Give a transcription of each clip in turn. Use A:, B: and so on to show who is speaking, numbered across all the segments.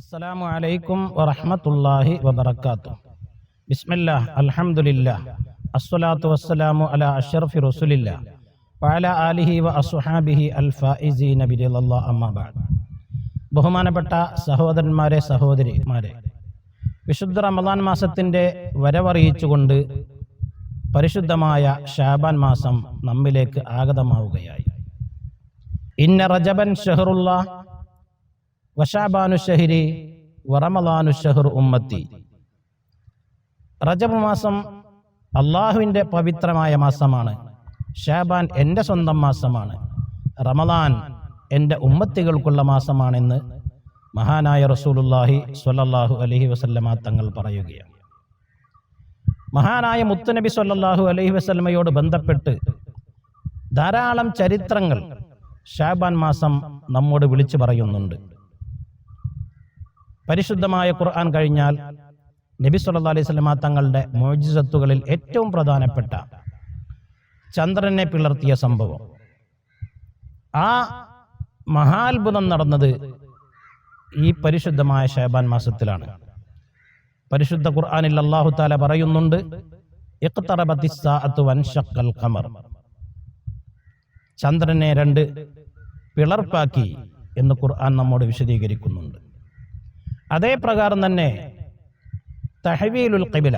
A: അസ്സലാമു അലൈക്കും വറഹ്മത്തുള്ളാഹി വബർക്കാത്തു ബിസ്മില്ലാഹ് അൽഹംദുലില്ലാഹ് അസ്സലാത്തു വസ്സലാമു അലാ അഷ്റഫി റസൂലില്ലാ വഅല ആലിഹി വ അസ്ഹാബിഹി അൽ അമ്മാ ബഅദ്. ബഹുമാനപ്പെട്ട സഹോദരന്മാരെ സഹോദരിമാരെ വിശുദ്ധ റമദാൻ മാസത്തിന്റെ വരവറിയിച്ചുകൊണ്ട് പരിശുദ്ധമായ ഷാബാൻ മാസം നമ്മിലേക്ക് ആഗതമാവുകയായി. ഇന്ന റജബൻ ഷഹറുള്ള ഉമ്മത്തി. റജബ് മാസം അള്ളാഹുവിന്റെ പവിത്രമായ മാസമാണ്. ഷാബാൻ എന്റെ സ്വന്തം മാസമാണ്. റമലാൻ എന്റെ ഉമ്മത്തികൾക്കുള്ള മാസമാണെന്ന് മഹാനായ റസൂലുല്ലാഹി സ്വല്ലല്ലാഹു അലഹി വസല്ലമ തങ്ങൾ പറയുകയാണ്. മഹാനായ മുത്തുനബി സ്വല്ലല്ലാഹു അലഹി വസല്ലമയോട് ബന്ധപ്പെട്ട് ധാരാളം ചരിത്രങ്ങൾ ഷാബാൻ മാസം നമ്മോട് വിളിച്ചു പറയുന്നുണ്ട്. പരിശുദ്ധമായ ഖുർആൻ കഴിഞ്ഞാൽ നബി സല്ലല്ലാഹു അലൈഹി തങ്ങളുടെ മോജിസത്തുകളിൽ ഏറ്റവും പ്രധാനപ്പെട്ട ചന്ദ്രനെ പിളർത്തിയ സംഭവം. ആ മഹാത്ഭുതം നടന്നത് ഈ പരിശുദ്ധമായ ഷേബാൻ മാസത്തിലാണ്. പരിശുദ്ധ ഖുർആാനിൽ അള്ളാഹു താല പറയുന്നുണ്ട് ഖമർ. ചന്ദ്രനെ രണ്ട് പിളർപ്പാക്കി എന്ന് ഖുർആൻ നമ്മോട് വിശദീകരിക്കുന്നുണ്ട്. അതേ പ്രകാരം തന്നെ തഹവീലുൽ ഖിബില.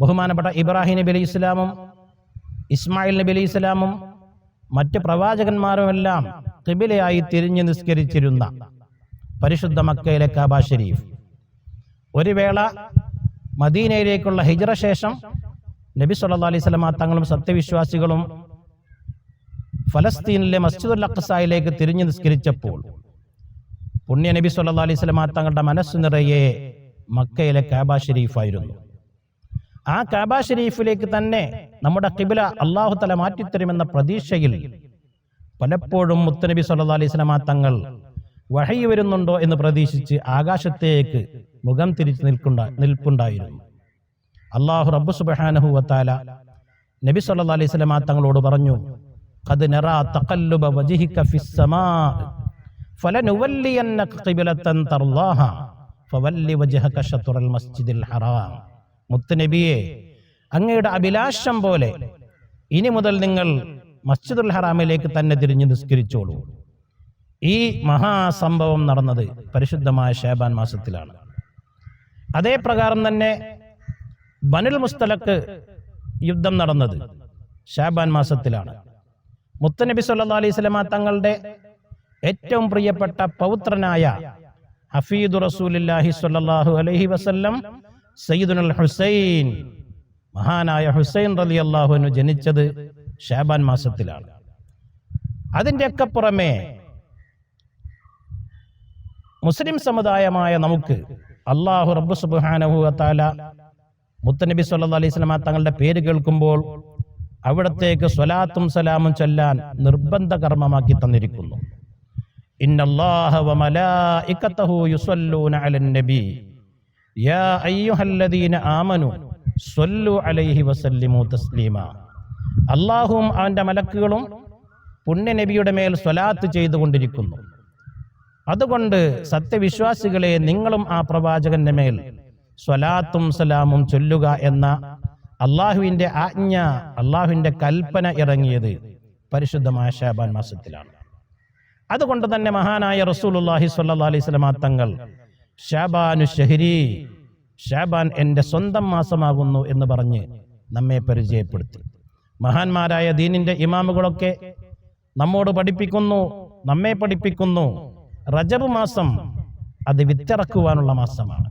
A: ബഹുമാനപ്പെട്ട ഇബ്രാഹിം നബി അലൈഹി ഇസ്ലാമും ഇസ്മായിൽ നബി അലൈഹി ഇസ്ലാമും മറ്റ് പ്രവാചകന്മാരുമെല്ലാം ഖിബിലയായി തിരിഞ്ഞു നിസ്കരിച്ചിരുന്ന പരിശുദ്ധ മക്കയിലെ കാബ ഷരീഫ്. ഒരു വേള മദീനയിലേക്കുള്ള ഹിജ്റ ശേഷം നബി സല്ലല്ലാഹു അലൈഹി വസല്ലമ തങ്ങളും സത്യവിശ്വാസികളും ഫലസ്തീനിലെ മസ്ജിദുൽ അഖ്സായിലേക്ക് തിരിഞ്ഞു നിസ്കരിച്ചപ്പോൾ പുണ്യ നബി സല്ലാ അലൈഹി വസല്ലമ തങ്ങളുടെ മനസ്സ് നിറയെ മക്കയിലെ കാബ ഷെരീഫായിരുന്നു. ആ കാബ ഷെരീഫിലേക്ക് തന്നെ നമ്മുടെ കിബില അള്ളാഹു തല മാറ്റിത്തരുമെന്ന പ്രതീക്ഷയിൽ പലപ്പോഴും മുത്തനബി സല്ലാ അലൈഹി വസല്ലമ തങ്ങൾ വഹി വരുന്നുണ്ടോ എന്ന് പ്രതീക്ഷിച്ച് ആകാശത്തേക്ക് മുഖം തിരിച്ച് നിൽക്കുണ്ട നിൽപ്പുണ്ടായിരുന്നു. അള്ളാഹു റബ്ബു സുബ്ഹാനഹു വത്താല നബി സല്ലാ അലൈഹി വസല്ലമ തങ്ങളോട് പറഞ്ഞു ഖദ് നറാ തഖല്ലുബ വജിഹിക്ക ഫിസ് മുത്തുനബിയെ അങ്ങയുടെ അഭിലാഷം പോലെ ഇനി മുതൽ നിങ്ങൾ മസ്ജിദുൽ ഹറാമിലേക്ക് തന്നെ തിരിഞ്ഞു നിസ്കരിച്ചോളൂ. ഈ മഹാസംഭവം നടന്നത് പരിശുദ്ധമായ ഷേബാൻ മാസത്തിലാണ്. അതേ പ്രകാരം തന്നെ ബനുൽ മുസ്തലക്ക് യുദ്ധം നടന്നത് ഷാബാൻ മാസത്തിലാണ്. മുത്തനബി സല്ലാ അലൈഹി സ്വലമ തങ്ങളുടെ ഏറ്റവും പ്രിയപ്പെട്ട പൗത്രനായ ഹഫീദു റസൂലില്ലാഹി സ്വല്ലല്ലാഹു അലൈഹി വസല്ലം സയ്യിദുൽ ഹുസൈൻ മഹാനായ ഹുസൈൻ റലി അള്ളാഹുവിന് ജനിച്ചത് ഷാബാൻ മാസത്തിലാണ്. അതിന്റെയൊക്കെ പുറമെ മുസ്ലിം സമുദായമായ നമുക്ക് അള്ളാഹു റബ്ബു സുബ്ഹാനഹു വതആല മുത്തനബി സല്ലാ അലൈഹി വസല്ലമ തങ്ങളുടെ പേര് കേൾക്കുമ്പോൾ അവിടത്തേക്ക് സ്വലാത്തും സലാമും ചൊല്ലാൻ നിർബന്ധ കർമ്മമാക്കി തന്നിരിക്കുന്നു. ഇന്നല്ലാഹ يصلون على അലൻ നബി. യാ അയ്യുഹല്ലദീന ആമനു صلوا അലൈഹി وسلموا تسليما അള്ളാഹുവും അവന്റെ മലക്കുകളും പുണ്യ നബിയുടെ മേൽ സ്വലാത്ത് ചെയ്തുകൊണ്ടിരിക്കുന്നു. അതുകൊണ്ട് സത്യവിശ്വാസികളെ നിങ്ങളും ആ പ്രവാചകന്റെ മേൽ സ്വലാത്തും സലാമും ചൊല്ലുക എന്ന അള്ളാഹുവിന്റെ ആജ്ഞ അള്ളാഹുവിന്റെ കൽപ്പന ഇറങ്ങിയത് പരിശുദ്ധമായ ഷാബാൻ മാസത്തിലാണ്. അതുകൊണ്ട് തന്നെ മഹാനായ റസൂലുല്ലാഹി സ്വല്ലല്ലാഹി അലൈഹി തങ്ങൾ ഷാബാനു ഷഹരി ഷാബാൻ എന്റെ സ്വന്തം മാസമാകുന്നു എന്ന് പറഞ്ഞ് നമ്മെ പരിചയപ്പെടുത്തി. മഹാന്മാരായ ദീനിന്റെ ഇമാമുകളൊക്കെ നമ്മോട് പഠിപ്പിക്കുന്നു നമ്മെ പഠിപ്പിക്കുന്നു. റജബ് മാസം അത് വിത്തിറക്കുവാനുള്ള മാസമാണ്.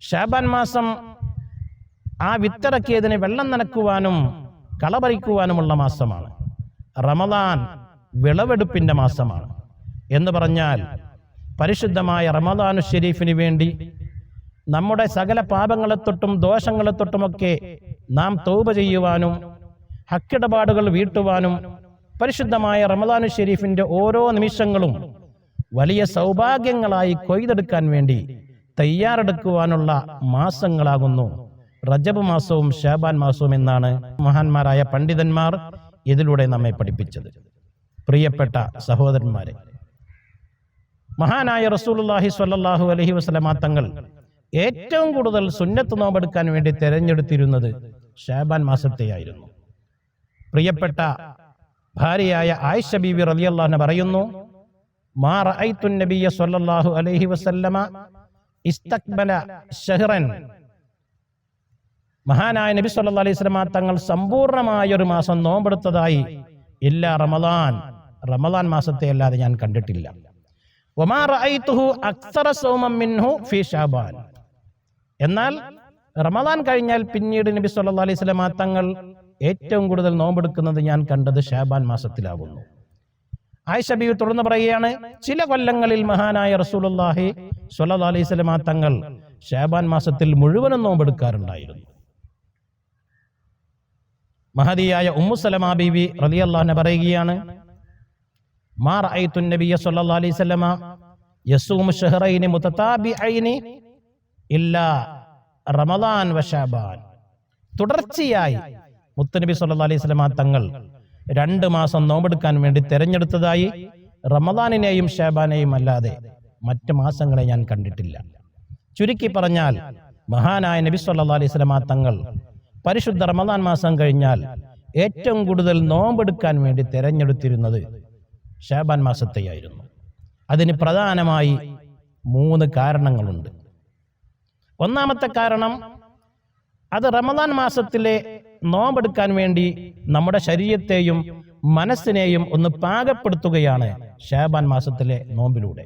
A: ഷാബാൻ മാസം ആ വിത്തിറക്കിയതിന് വെള്ളം നനക്കുവാനും കളപറിക്കുവാനുമുള്ള മാസമാണ്. റമദാൻ വിളവെടുപ്പിന്റെ മാസമാണ്. എന്ന് പറഞ്ഞാൽ പരിശുദ്ധമായ റമദാനു ഷെരീഫിന് വേണ്ടി നമ്മുടെ സകല പാപങ്ങളെ തൊട്ടും ദോഷങ്ങളെ തൊട്ടുമൊക്കെ നാം തൗബ ചെയ്യുവാനും ഹക്കിടപാടുകൾ വീട്ടുവാനും പരിശുദ്ധമായ റമദാനു ഷെരീഫിന്റെ ഓരോ നിമിഷങ്ങളും വലിയ സൗഭാഗ്യങ്ങളായി കൊയ്തെടുക്കാൻ വേണ്ടി തയ്യാറെടുക്കുവാനുള്ള മാസങ്ങളാകുന്നു. റജബ് മാസവും ഷാബാൻ മാസവും എന്നാണ് മഹാന്മാരായ പണ്ഡിതന്മാർ ഇതിലൂടെ നമ്മെ പഠിപ്പിച്ചത്. പ്രിയപ്പെട്ട സഹോദരന്മാരെ മഹാനായ റസൂലുള്ളാഹി സ്വല്ലല്ലാഹു അലഹി വസല്ലമ തങ്ങൾ ഏറ്റവും കൂടുതൽ സുന്നത്ത് നോമ്പെടുക്കാൻ വേണ്ടി തെരഞ്ഞെടുത്തിരുന്നത് ഷാബാൻ മാസത്തെയായിരുന്നു. പ്രിയപ്പെട്ട ഭാര്യയായ ആയിഷ റളിയല്ലാഹു അൻഹ പറയുന്നു മാ റഅയ്തു നബിയ സ്വല്ലല്ലാഹു അലൈഹി വസല്ലമ ഇസ്തഖ്ബല ഷഹ്റൻ മഹാനായ നബി സല്ലല്ലാഹു അലൈഹി വസല്ലമ തങ്ങൾ സമ്പൂർണമായ ഒരു മാസം നോമ്പെടുത്തതായി ഇല്ല റമദാൻ റമദാൻ മാസത്തെ അല്ലാതെ ഞാൻ കണ്ടിട്ടില്ല. എന്നാൽ റമദാൻ കഴിഞ്ഞാൽ പിന്നീട് നബി സല്ലാ അലൈഹി വസല്ലമ തങ്ങൾ ഏറ്റവും കൂടുതൽ നോമ്പെടുക്കുന്നത് ഞാൻ കണ്ടത് ഷാബാൻ മാസത്തിലാകുന്നു ആയിഷബി തുടർന്ന് പറയുകയാണ് ചില കൊല്ലങ്ങളിൽ മഹാനായ റസൂലുള്ളാഹി സല്ലാ അലൈഹി വസല്ലമ തങ്ങൾ ഷാബാൻ മാസത്തിൽ മുഴുവനും നോമ്പെടുക്കാറുണ്ടായിരുന്നു. മഹതിയായ ഉമ്മു സലമ ബീവി റളിയല്ലാഹു അൻഹ പറയുകയാണ് മാ തുടർച്ചയായി മുത്തനബി സല്ലല്ലാഹു അലൈഹി വസല്ലമ തങ്ങൾ രണ്ട് മാസം നോമ്പെടുക്കാൻ വേണ്ടി തെരഞ്ഞെടുത്തതായി റമദാനിനെയും ഷാബാനെയും അല്ലാതെ മറ്റ് മാസങ്ങളെ ഞാൻ കണ്ടിട്ടില്ല. ചുരുക്കി പറഞ്ഞാൽ മഹാനായ നബി സല്ലല്ലാഹു അലൈഹി വസല്ലമ തങ്ങൾ പരിശുദ്ധ റമദാൻ മാസം കഴിഞ്ഞാൽ ഏറ്റവും കൂടുതൽ നോമ്പെടുക്കാൻ വേണ്ടി തെരഞ്ഞെടുത്തിരുന്നത് ഷാബാൻ മാസത്തെയായിരുന്നു. അതിന് പ്രധാനമായി മൂന്ന് കാരണങ്ങളുണ്ട്. ഒന്നാമത്തെ കാരണം അത് റമദാൻ മാസത്തിലെ നോമ്പെടുക്കാൻ വേണ്ടി നമ്മുടെ ശരീരത്തെയും മനസ്സിനെയും ഒന്ന് പാകപ്പെടുത്തുകയാണ് ഷാബാൻ മാസത്തിലെ നോമ്പിലൂടെ.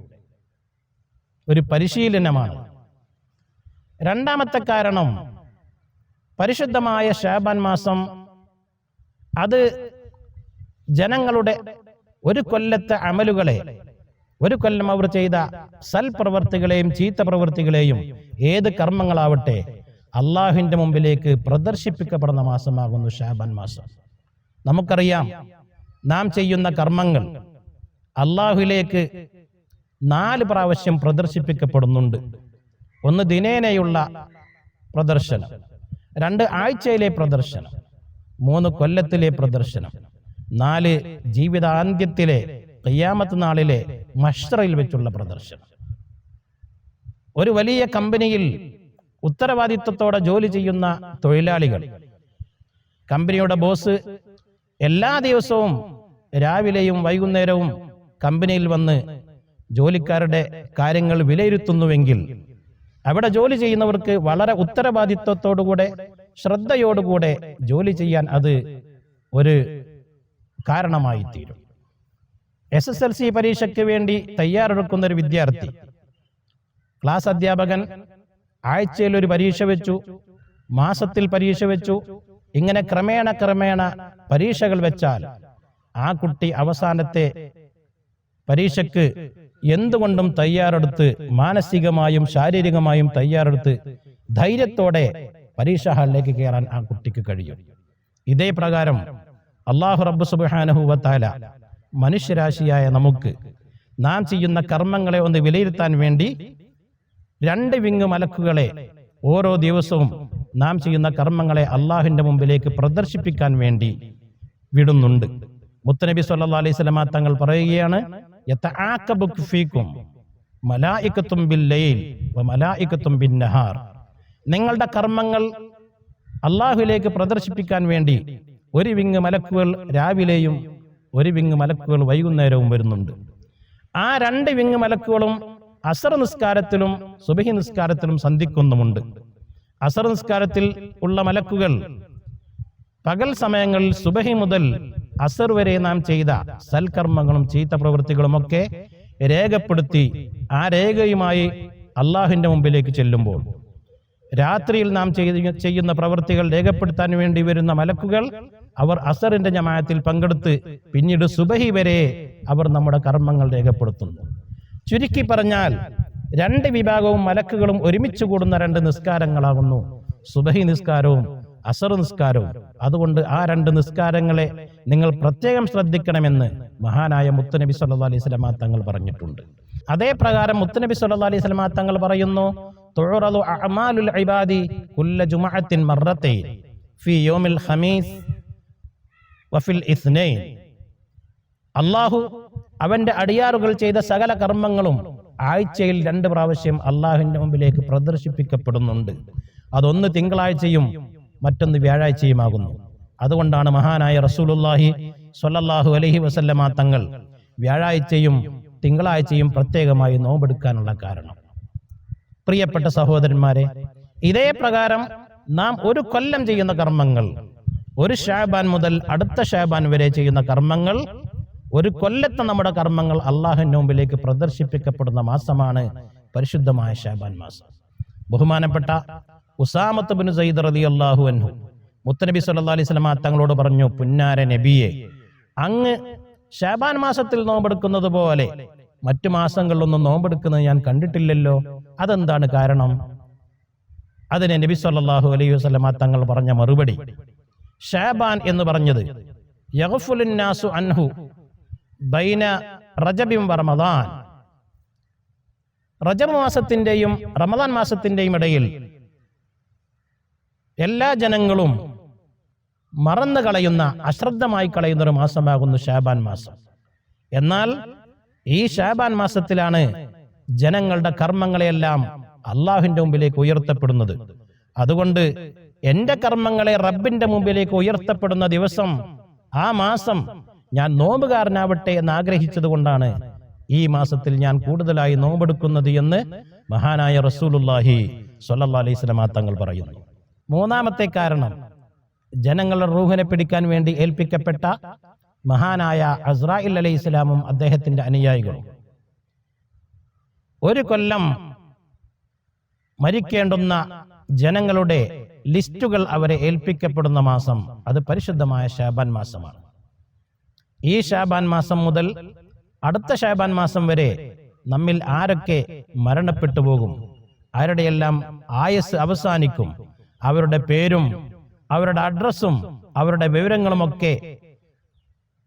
A: ഒരു പരിശീലനമാണ്. രണ്ടാമത്തെ കാരണം പരിശുദ്ധമായ ഷാബാൻ മാസം അത് ജനങ്ങളുടെ ഒരു കൊല്ലത്തെ അമലുകളെ ഒരു കൊല്ലം അവർ ചെയ്ത സൽപ്രവർത്തികളെയും ചീത്ത പ്രവർത്തികളെയും ഏത് കർമ്മങ്ങളാവട്ടെ അള്ളാഹുവിന്റെ മുമ്പിലേക്ക് പ്രദർശിപ്പിക്കപ്പെടുന്ന മാസമാകുന്നു ഷാബാൻ മാസം. നമുക്കറിയാം നാം ചെയ്യുന്ന കർമ്മങ്ങൾ അള്ളാഹുലേക്ക് നാല് പ്രാവശ്യം പ്രദർശിപ്പിക്കപ്പെടുന്നുണ്ട്. ഒന്ന് ദിനേനയുള്ള പ്രദർശനം രണ്ട് ആഴ്ചയിലെ പ്രദർശനം മൂന്ന് കൊല്ലത്തിലെ പ്രദർശനം. നാല് ജീവിതാന്ത്യത്തിലെ കയ്യാമത്ത് നാളിലെ മഷ്റയിൽ വെച്ചുള്ള പ്രദർശനം. ഒരു വലിയ കമ്പനിയിൽ ഉത്തരവാദിത്വത്തോടെ ജോലി ചെയ്യുന്ന തൊഴിലാളികൾ. കമ്പനിയുടെ ബോസ് എല്ലാ ദിവസവും രാവിലെയും വൈകുന്നേരവും കമ്പനിയിൽ വന്ന് ജോലിക്കാരുടെ കാര്യങ്ങൾ വിലയിരുത്തുന്നുവെങ്കിൽ അവിടെ ജോലി ചെയ്യുന്നവർക്ക് വളരെ ഉത്തരവാദിത്വത്തോടുകൂടെ ശ്രദ്ധയോടുകൂടെ ജോലി ചെയ്യാൻ അത് ഒരു കാരണമായി തീരും എസ് എസ് എൽ സി പരീക്ഷയ്ക്ക് വേണ്ടി തയ്യാറെടുക്കുന്ന ഒരു വിദ്യാർത്ഥി. ക്ലാസ് അധ്യാപകൻ ആഴ്ചയിൽ ഒരു പരീക്ഷ വെച്ചു മാസത്തിൽ പരീക്ഷ വെച്ചു. ഇങ്ങനെ ക്രമേണ ക്രമേണ പരീക്ഷകൾ വെച്ചാൽ ആ കുട്ടി അവസാനത്തെ പരീക്ഷയ്ക്ക് എന്തുകൊണ്ടും തയ്യാറെടുത്ത് മാനസികമായും ശാരീരികമായും തയ്യാറെടുത്ത് ധൈര്യത്തോടെ പരീക്ഷാ ഹാളിലേക്ക് കയറാൻ ആ കുട്ടിക്ക് കഴിയും. ഇതേ പ്രകാരം അള്ളാഹു റബ്ബ് സുബാനഹുവത്താല മനുഷ്യരാശിയായ നമുക്ക് നാം ചെയ്യുന്ന കർമ്മങ്ങളെ ഒന്ന് വിലയിരുത്താൻ വേണ്ടി രണ്ട് വിങ് മലക്കുകളെ ഓരോ ദിവസവും നാം ചെയ്യുന്ന കർമ്മങ്ങളെ അള്ളാഹുവിന്റെ മുമ്പിലേക്ക് പ്രദർശിപ്പിക്കാൻ വേണ്ടി വിടുന്നുണ്ട്. മുത്തനബി സല്ലാ അലൈഹി സ്വലമ തങ്ങൾ പറയുകയാണ് "യതആഖബു ഫീക്കും മലായികത്തും ബില്ലൈൽ വ മലായികത്തും ബിന്നഹാർ. നിങ്ങളുടെ കർമ്മങ്ങൾ അള്ളാഹുലേക്ക് പ്രദർശിപ്പിക്കാൻ വേണ്ടി ഒരു വിങ് മലക്കുകൾ രാവിലെയും ഒരു വിങ് മലക്കുകൾ വൈകുന്നേരവും വരുന്നുണ്ട്. ആ രണ്ട് വിങ് മലക്കുകളും അസർ നിസ്കാരത്തിലും സുബഹി നിസ്കാരത്തിലും സന്ധിക്കുന്നുമുണ്ട്. അസർ നിസ്കാരത്തിൽ ഉള്ള മലക്കുകൾ പകൽ സമയങ്ങളിൽ സുബഹി മുതൽ അസർ വരെ നാം ചെയ്ത സൽക്കർമ്മങ്ങളും ചീത്ത പ്രവൃത്തികളും ഒക്കെ രേഖപ്പെടുത്തി ആ രേഖയുമായി അള്ളാഹുവിന്റെ മുമ്പിലേക്ക് ചെല്ലുമ്പോൾ രാത്രിയിൽ നാം ചെയ്യുന്ന പ്രവൃത്തികൾ രേഖപ്പെടുത്താൻ വേണ്ടി വരുന്ന മലക്കുകൾ അവർ അസറിന്റെ ജമായത്തിൽ പങ്കെടുത്ത് പിന്നീട് സുബഹി വരെ അവർ നമ്മുടെ കർമ്മങ്ങൾ രേഖപ്പെടുത്തുന്നു. ചുരുക്കി പറഞ്ഞാൽ രണ്ട് വിഭാഗവും മലക്കുകളും ഒരുമിച്ച് കൂടുന്ന രണ്ട് നിസ്കാരങ്ങളാകുന്നു. സുബഹി നിസ്കാരവും അസർ നിസ്കാരവും. അതുകൊണ്ട് ആ രണ്ട് നിസ്കാരങ്ങളെ നിങ്ങൾ പ്രത്യേകം ശ്രദ്ധിക്കണമെന്ന് മഹാനായ മുത്തുനബി സല്ലാ അലൈഹി സ്വലമാ തങ്ങൾ പറഞ്ഞിട്ടുണ്ട്. അതേ പ്രകാരം മുത്തുനബി സല്ലാ അലൈഹി സ്വലമാ തങ്ങൾ പറയുന്നു ഇബാദി കുല്ല അള്ളാഹു അവന്റെ അടിയാറുകൾ ചെയ്ത സകല കർമ്മങ്ങളും ആഴ്ചയിൽ രണ്ട് പ്രാവശ്യം അള്ളാഹുവിന്റെ മുമ്പിലേക്ക് പ്രദർശിപ്പിക്കപ്പെടുന്നുണ്ട്. അതൊന്ന് തിങ്കളാഴ്ചയും മറ്റൊന്ന് വ്യാഴാഴ്ചയുമാകുന്നു. അതുകൊണ്ടാണ് മഹാനായ റസൂലുല്ലാഹി സൊല്ലാഹു അലഹി വസല്ലമ തങ്ങൾ വ്യാഴാഴ്ചയും തിങ്കളാഴ്ചയും പ്രത്യേകമായി നോമ്പെടുക്കാനുള്ള കാരണം. പ്രിയപ്പെട്ട സഹോദരന്മാരെ ഇതേ പ്രകാരം നാം ഒരു കൊല്ലം ചെയ്യുന്ന കർമ്മങ്ങൾ ഒരു ഷാബാൻ മുതൽ അടുത്ത ഷാബാൻ വരെ ചെയ്യുന്ന കർമ്മങ്ങൾ ഒരു കൊല്ലത്തെ നമ്മുടെ കർമ്മങ്ങൾ അള്ളാഹുവിന്റെ മുമ്പിലേക്ക് പ്രദർശിപ്പിക്കപ്പെടുന്ന മാസമാണ് പരിശുദ്ധമായ ഷാബാൻ മാസം. ബഹുമാനപ്പെട്ട ഉസാമത്ത് ബിൻ സയ്യിദ് റതി അള്ളാഹു അൻഹു മുത്തനബി സല്ലാ അലൈഹി സ്വലമ തങ്ങളോട് പറഞ്ഞു പുന്നാര നബിയെ അങ്ങ് ഷാബാൻ മാസത്തിൽ നോമ്പെടുക്കുന്നത് പോലെ മറ്റു മാസങ്ങളിലൊന്നും നോമ്പെടുക്കുന്നത് ഞാൻ കണ്ടിട്ടില്ലല്ലോ. അതെന്താണ് കാരണം? അതിന് നബി സല്ലാഹു അലൈഹി വസ്ലമ തങ്ങൾ പറഞ്ഞ മറുപടി. ഷാബാൻ എന്ന് പറഞ്ഞത് യഗ്ഫുലുന്നാസു അൻഹു ബൈന റജബിം റമദാൻ. റജബ് മാസത്തിന്റെയും റമദാൻ മാസത്തിന്റെയും ഇടയിൽ എല്ലാ ജനങ്ങളും മറന്നു കളയുന്ന അശ്രദ്ധമായി കളയുന്ന ഒരു മാസമാകുന്നു ഷാബാൻ മാസം. എന്നാൽ ഈ ഷാബാൻ മാസത്തിലാണ് ജനങ്ങളുടെ കർമ്മങ്ങളെയെല്ലാം അള്ളാഹുവിന്റെ മുമ്പിലേക്ക് ഉയർത്തപ്പെടുന്നത്. അതുകൊണ്ട് എന്റെ കർമ്മങ്ങളെ റബ്ബിന്റെ മുമ്പിലേക്ക് ഉയർത്തപ്പെടുന്ന ദിവസം ആ മാസം ഞാൻ നോമ്പുകാരനാവട്ടെ എന്ന് ആഗ്രഹിച്ചത് കൊണ്ടാണ് ഈ മാസത്തിൽ ഞാൻ കൂടുതലായി നോമ്പെടുക്കുന്നത് എന്ന് മഹാനായ റസൂലുല്ലാഹി സ്വല്ലല്ലാഹി അലൈഹി സ്വലമാ തങ്ങൾ പറയുന്നു. മൂന്നാമത്തെ കാരണം ജനങ്ങളുടെ റൂഹിനെ പിടിക്കാൻ വേണ്ടി ഏൽപ്പിക്കപ്പെട്ട മഹാനായ അസ്രായിൽ അലൈഹി ഇസ്ലാമും അദ്ദേഹത്തിന്റെ അനുയായികളും. ഒരു കൊല്ലം മരിക്കേണ്ടുന്ന ജനങ്ങളുടെ ലിസ്റ്റുകൾ അവരെ ഏൽപ്പിക്കപ്പെടുന്ന മാസം അത് പരിശുദ്ധമായ ഷാബാൻ മാസമാണ്. ഈ ഷാബാൻ മാസം മുതൽ അടുത്ത ഷാബാൻ മാസം വരെ നമ്മിൽ ആരൊക്കെ മരണപ്പെട്ടു പോകും ആരുടെയെല്ലാം ആയസ് അവസാനിക്കും അവരുടെ പേരും അവരുടെ അഡ്രസ്സും അവരുടെ വിവരങ്ങളുമൊക്കെ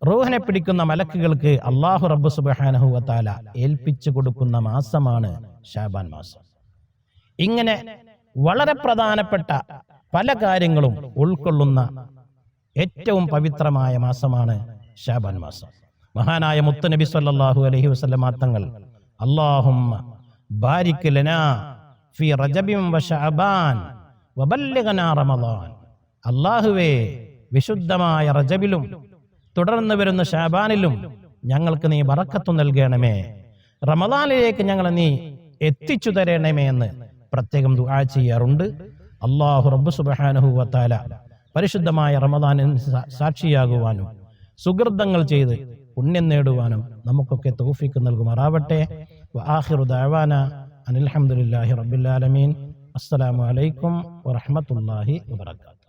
A: റൂഹിനെ പിടിക്കുന്ന മലക്കുകൾക്ക് അള്ളാഹു റബ്ബു സുബാനഹുവത്താല ഏൽപ്പിച്ചു കൊടുക്കുന്ന മാസമാണ് ഷാബാൻ മാസം. ഇങ്ങനെ വളരെ പ്രധാനപ്പെട്ട പല കാര്യങ്ങളും ഉൾക്കൊള്ളുന്ന ഏറ്റവും പവിത്രമായ മാസമാണ് ഷാബാൻ മാസം. മഹാനായ മുത്തനബി നബി അലൈഹി വസല്ലമ തങ്ങൾ അല്ലാഹുമ്മ ബാരിക് ലനാ വ വബല്ലിഗ്നാ റമദാൻ. അല്ലാഹുവേ വിശുദ്ധമായ റജബിലും തുടർന്ന് വരുന്ന ഷാബാനിലും ഞങ്ങൾക്ക് നീ വറക്കത്തു നൽകണമേ. റമദാനിലേക്ക് ഞങ്ങളെ നീ എത്തിച്ചു തരണമേ എന്ന് പ്രത്യേകം ദുആ ചെയ്യാറുണ്ട്. അള്ളാഹു റബ്ബ് സുബ്ഹാനഹു വതആല പരിശുദ്ധമായ റമദാനിന് സാക്ഷിയാകുവാനും സുഹൃതങ്ങൾ ചെയ്ത് പുണ്യം നേടുവാനും നമുക്കൊക്കെ തൗഫീക്ക് നൽകുമാറാവട്ടെ. ആഹിറു ദഅവാന അനിൽ ഹംദുലില്ലാഹി റബ്ബിൽ ആലമീൻ. അസ്സലാമു അലൈക്കും വറഹ്മത്തുള്ളാഹി വബറകാതുഹു.